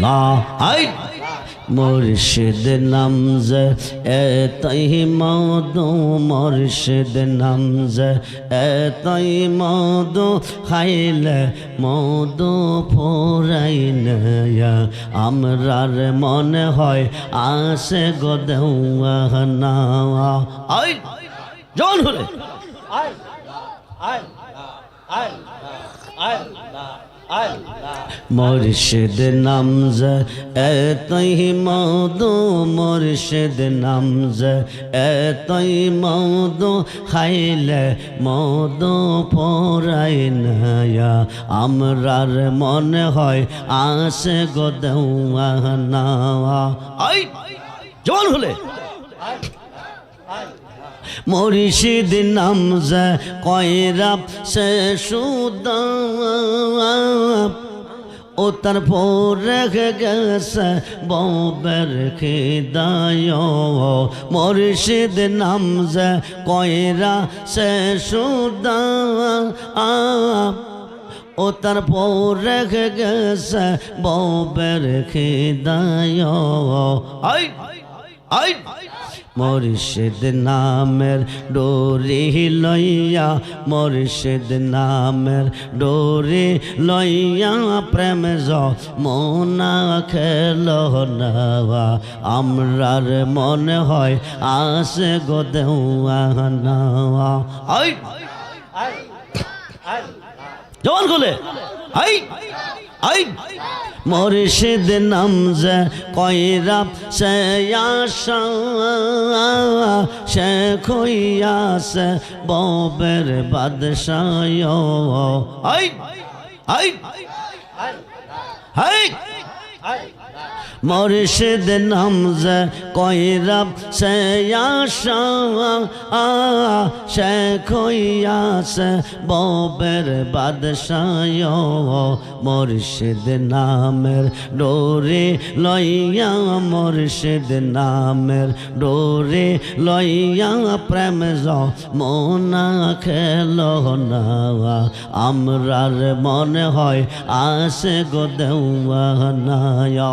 আল্লাহ I. মুর্শিদ নামজ, এতই মধু, মুর্শিদ নামজ, এতই মধু, খাইলে মধু ফুরাইন আমরার মনে হয় আসে গদেওয়া না আই। জন হলে। মুর্শিদ নামজ, এতই মধু, মুর্শিদ নামজ, এতই মধু, খাইলে মধু পরাই নয়া। আমরার মনে হয় আসে নাওয়া আই জল হলে। মুর্শিদ নামজ কয়রাব সে সুদা ও তার রেখে গেছে ববের খিদায়। মুর্শিদ নামজ কয়রা সে সুদা ও তার রেখে গেছে ববের খিদায়। আই আই। মুর্শিদ নামের ডোরি লইয়া, মুর্শিদ নামের ডোরি লইয়া প্রেম মনা খেল নাওয়া। আমরার মনে হয় আসে গো দেওয়া জবান খুলে আই আই মুর্শিদ নামজ কয়রা শেয়াশা আশা সে খইয়াস ববের বাদশায় হাই হাই আই মুর্শিদ নামজ কয়রা সে আশা সে খইয়াস ববের বাদশায় মুর্শিদ নামের ডোরে লইয়া, মুর্শিদ নামের ডোরে লইয়া প্রেম মনা খেল না। আমরার মনে হয় আসে গো দেওয়া নায়া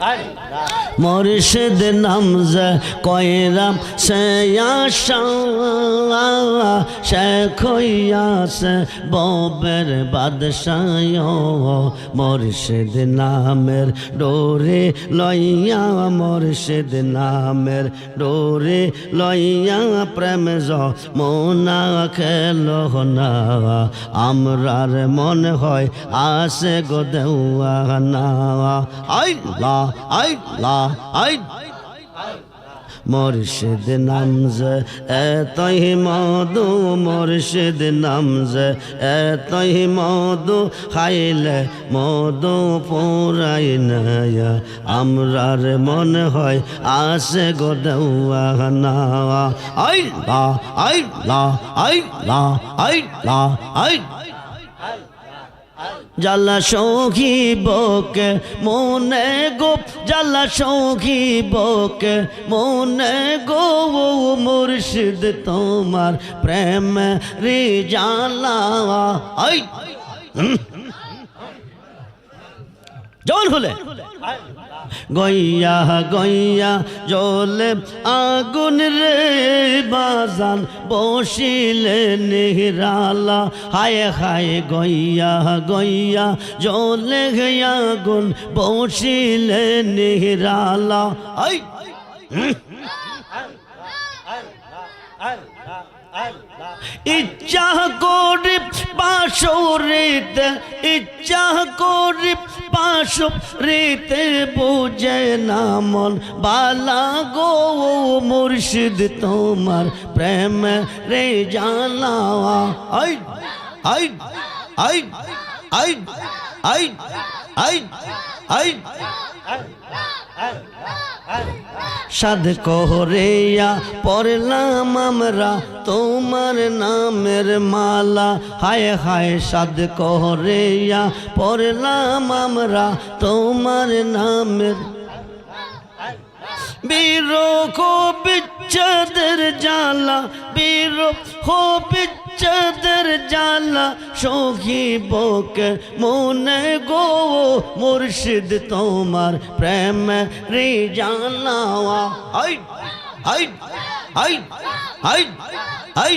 আই মুর্শিদ নামজ কয়রাম খইয়াস ববের বাদশায় মুর্শিদ নামের ডোরে লইয়া, মুর্শিদ নামের ডোরে লইয়া প্রেম মোনা খেল না। আমরার মনে হয় আসে গো দেওয়া না আই লা আই লা আই নামজ, এতই মধু, মুর্শিদ নামজ, এতই মধু, খাইলে মধু পুরাই নয়া। আমরার মনে হয় আসে গো দেওয়া না আই লা আই লা আই লা আই লা আই জ্বালা সৌখী বকে মনে গো জালা সৌখী বকে মনে গো মুর্শিদ তোমার প্রেম রে জ্বালা জন হলে গইয়া গইয়া জলে আগুন রে বাজান, বসিলে নিহরালা হায় হায়, গইয়া গইয়া জলে আগুন, বসিলে নিহরালা আই ইচ্ছা করি পাশরিতে ইচ্ছা করি পাশরিতে বুঝে না মন। বালা গো মুর্শিদ, তোমার প্রেম রে জানা আই আই আই আই আই আই আই। সাদ কহরেয়া পড়লাম আমরা তোমার নামের মালা। হায় হায়, সাধ কহরেয়া পড়লাম আমরা তোমার নামের। বিরোহ বিচ্ছেদের জ্বালা বিরোহ জালা জ্বালা। সহিবকে মনে গো, মুর্শিদ তোমার প্রেম রে জানাওয়া। হাই হাই হাই হাই হাই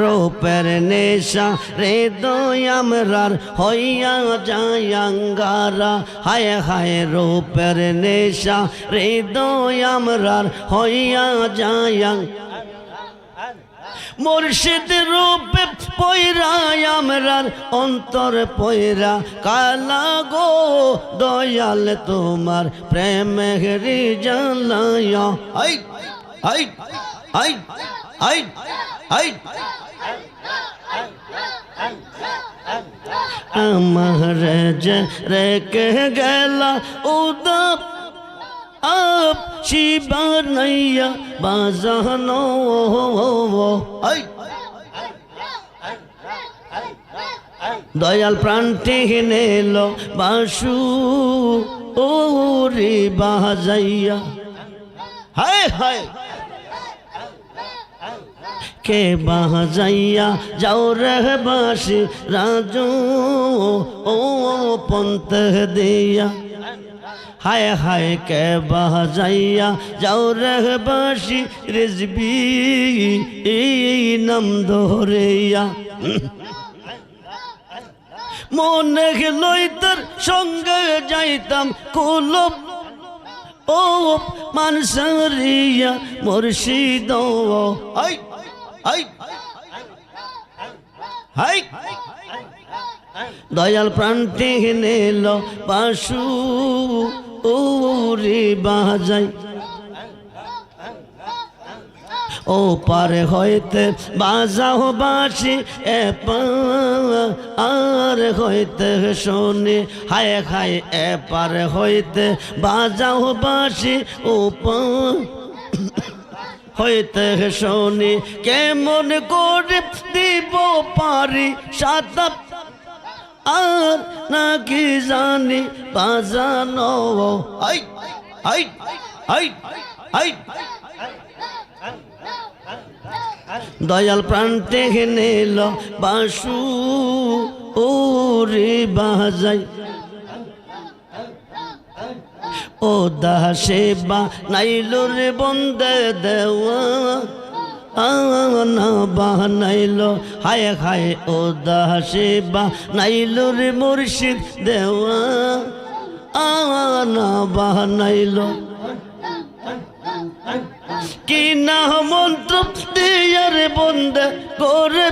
রূপের নেশা রে দয়ামরার হইয়া যায়াঙ্গারা হায় হায় রূপের নেশা রে দয়ামরার হইয়া যায়াং মুর্শিদ রূপে পয়রা আমরার অন্তর পয়রা কালা গো দয়াল তোমার প্রেম হেরি জালায়া হাই হাই হাই। হাই হাই আমার যে রেখে গেলা উদপ আপ শিবার নাইয়া বাজানো হাই দয়াল প্রাণটি নেল বাসু ও রে বাজাইয়া। হায় হায়। কে বাজাইয়া যাও রে বাসি রাজু, ও পন্ত দিয়া। হায় হায় কে বাজাইয়া যাও রে বাসি রেজবি এই নাম ধরিয়া। মনে লই তোর সঙ্গে যাইতাম কুলব ও মানসারিয়া মুর্শিদ। হাই দয়াল প্রান্তি নেল বাসু ও বাজাই। ও পারে হইতে বাজাও বাসি এ আর হইতে শোনে। হায় হায়, এ পারে হইতে বাজাও বাসি ও পা- হইতে শোনে, কেমন করে দিব পারি সাতাপ আর নাকি জানি বাজানো? দয়াল প্রান্তে নিল বাসু ও রে বাজাই। ও দাসে বা নাইল রে বন্দে দেওয়া। আনা বানাইল হায় হায় ও দাসে বা নাইল রে মুর্শিদ দেওয়া। আনা বানাইল কি না মন্ত্র দিয়ার বন্দে করে।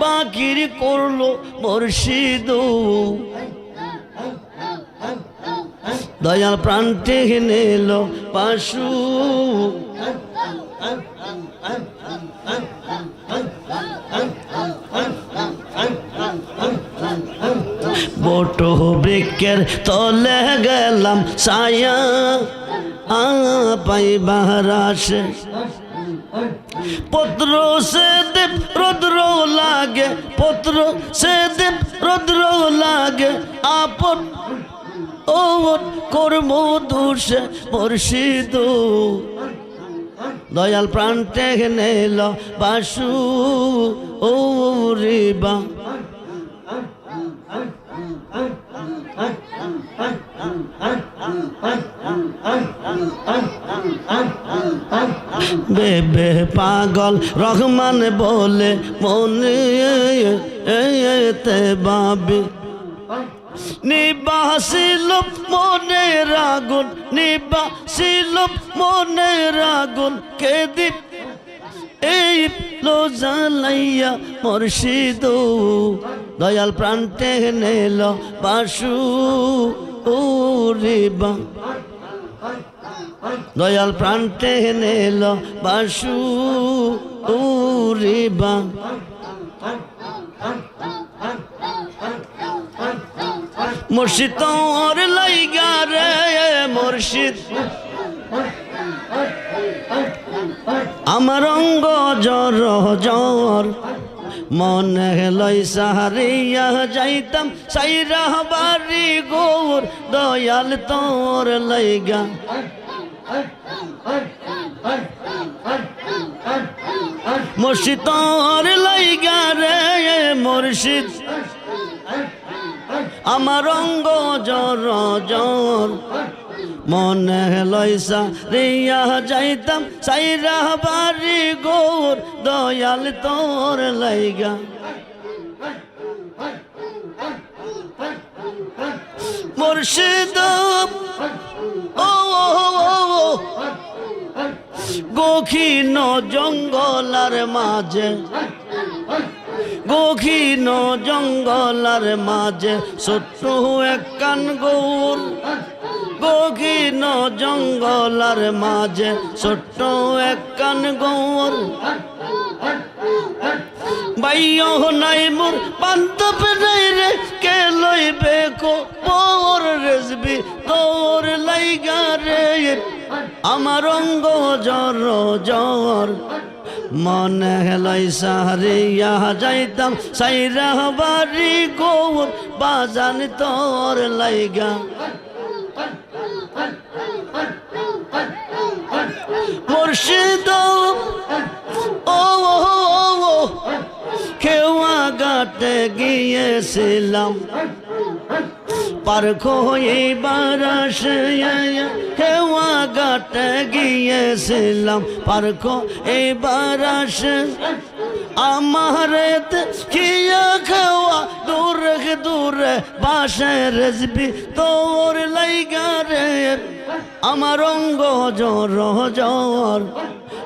বাকির করল মুর্শিদ দয়াল প্রান্তে নিল পাশু। বট বৃক্ষের তলে গেলাম ছায়া। পাইবার পত্র সে দেব রুদ্র লাগে, পত্র সে দেব রুদ্র লাগে, আপন ও কর্ম দোষে মুর্শিদ। দয়াল প্রাণ প্রান্তে নেল বাসু, ও রে বা বেবে পাগল রহমান বলে মনে এতে বাবে। নিবাসিল মনে রাগুন নিবাসিল মনে রাগুন কে দীপ এই লো জ্বালাইয়া মুর্শিদ। দয়াল প্রান্তে নেল বাসু, ও রে বা দয়াল প্রান্তে নেল বাসু, ও রে মুর্শিদ তোর লাই রে, মুর্শিদ। আমার অঙ্গ জ্বর জ্বর। মনে লই সাহারিয়া যাইতাম, সাইরা বাড়ি গোর। দয়াল তোর লাইগা। মুর্শিদ তোর লাইগা রে, মুর্শিদ। আমার অঙ্গ জ্বর জ্বর মনে লইসা রিয়া যাইতাম সাইরা বাড়ি গোর দয়াল তোর লাইগা। মুর্শিদ ও ও, ও, গখিন জঙ্গলার মাঝে গখিন জঙ্গলার মাঝে, ছোট্ট এক কান গৌর। গখিন জঙ্গলার মাঝে, ছোট্ট এক কান গৌর। বাইয় নাই মোর বান্ধব নাই রে, কে লইবে কো? পর রেজবি তোর লাইগা রে। আমার অঙ্গ জ্বর জ্বর। মনে হেলাই সাহারিয়া যাইতাম। সাইরা বাড়ি গৌর, বাজান তোর লাইগা। মুর্শিদ, ও খেওয়া গাতে গিয়েছিলাম। পার খোয়ে বারাস হেওয়া গাতে গিয়েছিলাম পার খো এই বারাস আমার খিয়া খাওয়া দূরে দূরে বাসে রেজবি তোর লাইগা রে আমার অঙ্গ জ্বর জ্বর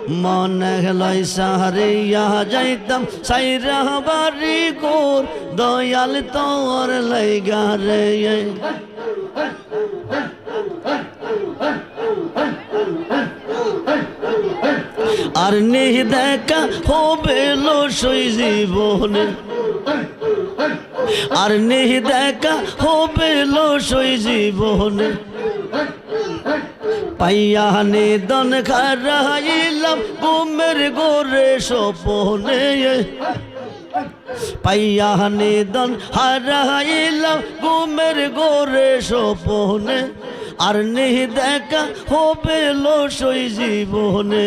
মনে লই সাহারিয়া যাইতাম সাইরা বাড়ি গোর, দয়াল তোর লাইগা রে। আর নেই দেখা হবে লো সই জীবনে। আর নেই দেখা হবে লো সই জীবনে। পাইয়া নিদন খারাইলাম, ঘুমের গোরে সপনে পাইয়া নিদন হারাইলাম, ঘুমের গোরে সপনে আর নেহি দেখা হবে লো সই জীবনে।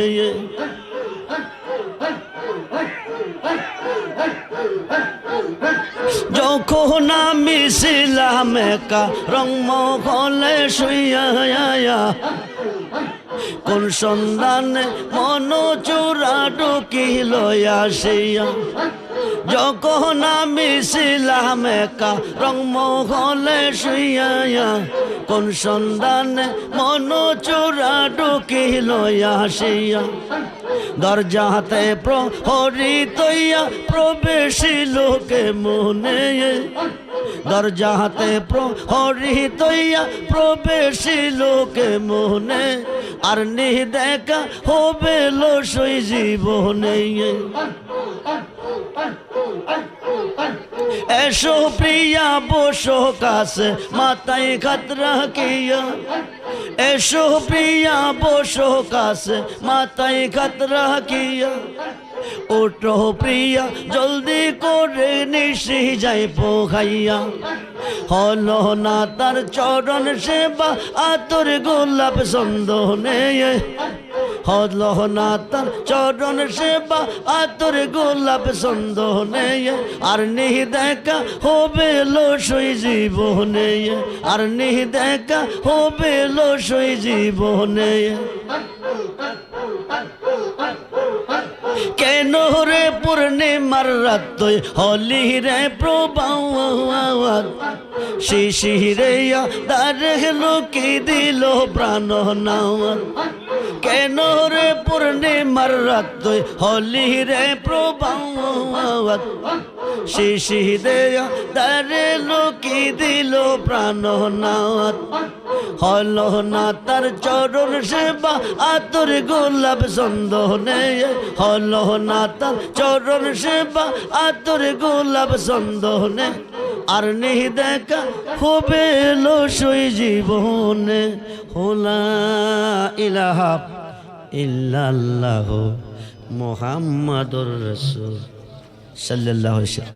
যখন আমি ছিলাম একা রংমহলে শুইয়া কোন সন্ধানে মন চূড়া ঢুকিল আসিয়া যখন আমি ছিলাম একা রংমহলে শুইয়া কোন সন্ধানে মন চূড়া ঢুকিল আসিয়া দরজাতে প্রহরি তৈয়া প্রবেশী লোকে মনে দরজাতে প্রহরি তৈয়া প্রবেশী লোকে মনে? আর নি দেখা হবে লো সই জীবনে। এসো প্রিয়া, বসো কাছে, মাথায় খাতরা কিয়া। এসো প্রিয়া, বসো কাছে, মাথায় খাতরা কিয়া। ওটো প্রিয়া, জলদি করে নিশি যাই পোখাইয়া হলো না তার চরণ সেবা, আতর গোলাপ সন্দনে হলো না তার চরণ সেবা, আতর গোলাপ সন্দনে আর নিহি দেখা হবে লো সই জীবনে। আর নিহি দেখা হবে লো সই জীবনে। কেন রে পূর্ণিমার রাত হলি রে প্রভাত শিশিরে তার লোকে দিল প্রাণ নাওয়ার কেন রে পূর্ণিমার রাত হলি রে প্রভাত শিশি দেয়া, তারে লোকি দিল প্রাণ নাথ হল না তার চরণ সেবা, আতর গোলাপ সন্দনে হল না তার চরণ সেবা, আতর গোলাপ সন্দনে আর নেই দেখা হবে লসই জীবনে। হোলা ইলাহা ইল্লাল্লাহ মোহাম্মদুর রসুল। صلى الله عليه وسلم.